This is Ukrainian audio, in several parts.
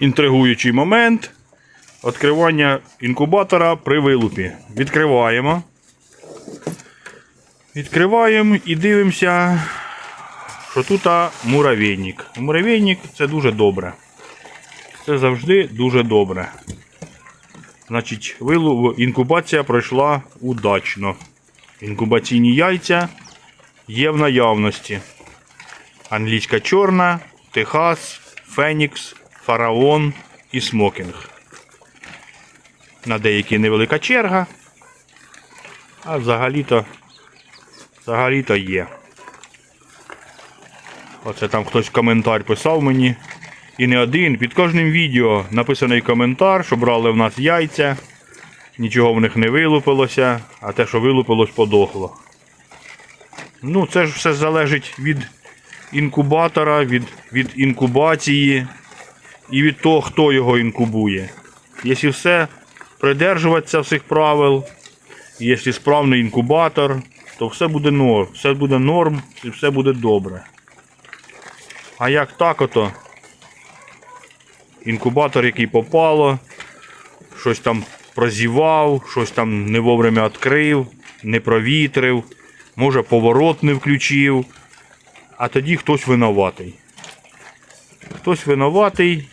інтригуючий момент. Відкривання інкубатора при вилупі. Відкриваємо. Відкриваємо і дивимося, що тут муравейник. Муравейник це дуже добре. Це завжди дуже добре. Значить, вилуп, інкубація пройшла удачно. Інкубаційні яйця є в наявності. Англійська чорна, Техас, Фенікс, Фараон і Смокінг. На деякі невелика черга. А взагалі-то взагалі-то є. Оце там хтось коментар писав мені. І не один. Під кожним відео написаний коментар, що брали в нас яйця. Нічого в них не вилупилося, а те, що вилупилось, подохло. Ну, це ж все залежить від інкубатора, від, від інкубації і від того, хто його інкубує. Якщо все придержуватися всіх правил, якщо справний інкубатор, то все буде норм, все буде норм і все буде добре. А як так ото? Інкубатор, який попало, щось там прозівав, щось там не вовремя відкрив, не провітрив, може поворот не включив, а тоді хтось винуватий. Хтось винуватий.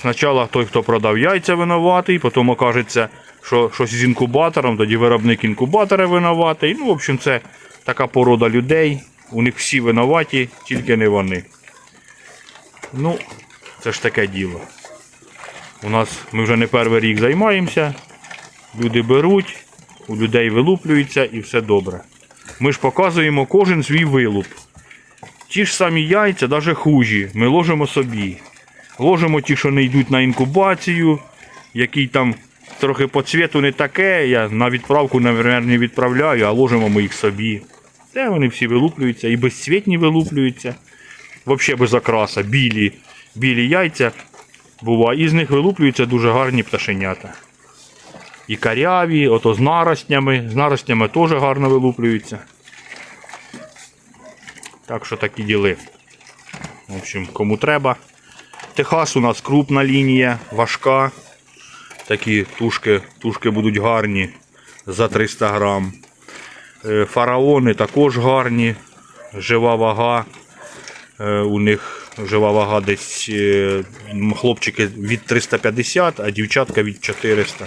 Спочатку той, хто продав яйця, винуватий, потім окажеться, що щось з інкубатором, тоді виробник інкубатора винуватий. Ну, в общем, це така порода людей. У них всі винуваті, тільки не вони. Ну, це ж таке діло. У нас ми вже не перший рік займаємося. Люди беруть, у людей вилуплюється і все добре. Ми ж показуємо кожен свій вилуп. Ті ж самі яйця, навіть хужі, ми ложимо собі. Ложимо ті, що не йдуть на інкубацію, який там трохи по цвіту не таке. Я на відправку, наприклад, не відправляю, а ложимо ми їх собі. Це вони всі вилуплюються і безцвітні вилуплюються. Взагалі без окраса, білі, білі яйця буває. І з них вилуплюються дуже гарні пташенята. І каряві, ото з наростнями. З наростнями теж гарно вилуплюються. Так що такі діли. В общем, кому треба. Техас у нас крупна лінія, важка. Такі тушки, тушки будуть гарні за 300 грам. Е, Фараони також гарні, жива вага. Е, У них жива вага десь е, хлопчики від 350, а дівчатка від 400.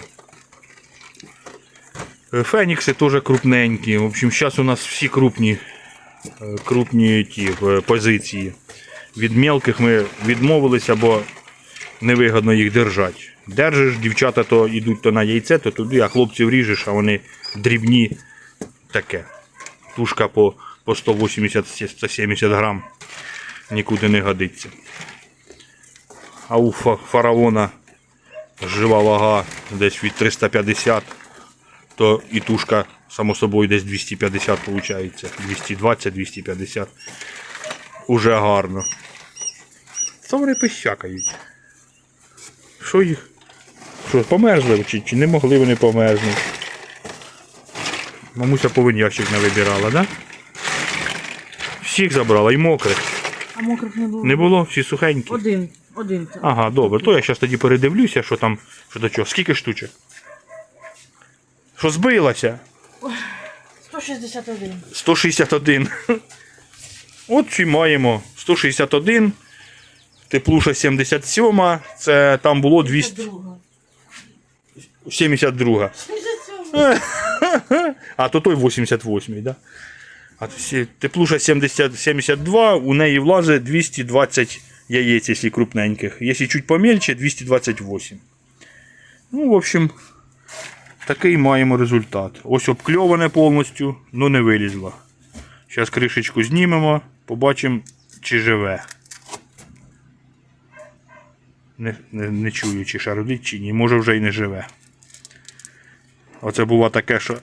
Е, Фенікси теж крупненькі. В общем, зараз у нас всі крупні, крупні ті позиції. Від мелких ми відмовилися, бо невигодно їх держати. Держиш, дівчата то йдуть то на яйце, то туди, а хлопців ріжеш, а вони дрібні таке. Тушка по, по 180-170 грам нікуди не годиться. А у фараона жива вага десь від 350, то і тушка, само собою, десь 250 виходить. 220-250. Уже гарно. Це вони пищакають. Що їх? Що, померзли чи, чи не могли вони померзнути? Мамуся повинен ящик не вибирала, да? Всіх забрала і мокрих. А мокрих не було. Не було, всі сухенькі. Один. Один. Ага, добре. То я зараз тоді передивлюся, що там, що до чого. Скільки штучок? Що збилося? 161. 161. От чи маємо 161. Теплуша 77, це там було 200, Друга. 72. А то той 88, да? А теплуша 70, 72, у неї влазить 220 яєць, якщо крупненьких. Якщо чуть помельче, 228. Ну, в общем, такий маємо результат. Ось обкльоване повністю, ну не вилізло. Зараз кришечку знімемо, побачимо, чи живе. Не, не, не чую, чи шарудить, чи ні. Може вже й не живе. Оце було таке, що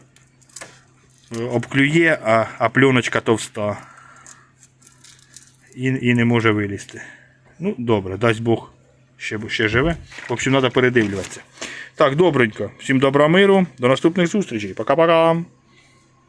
обклює, а, а пленочка товста. І, і не може вилізти. Ну, добре, дасть Бог ще, ще живе. В общем, треба передивлюватися. Так, добренько. Всім добра миру. До наступних зустрічей. Пока-пока.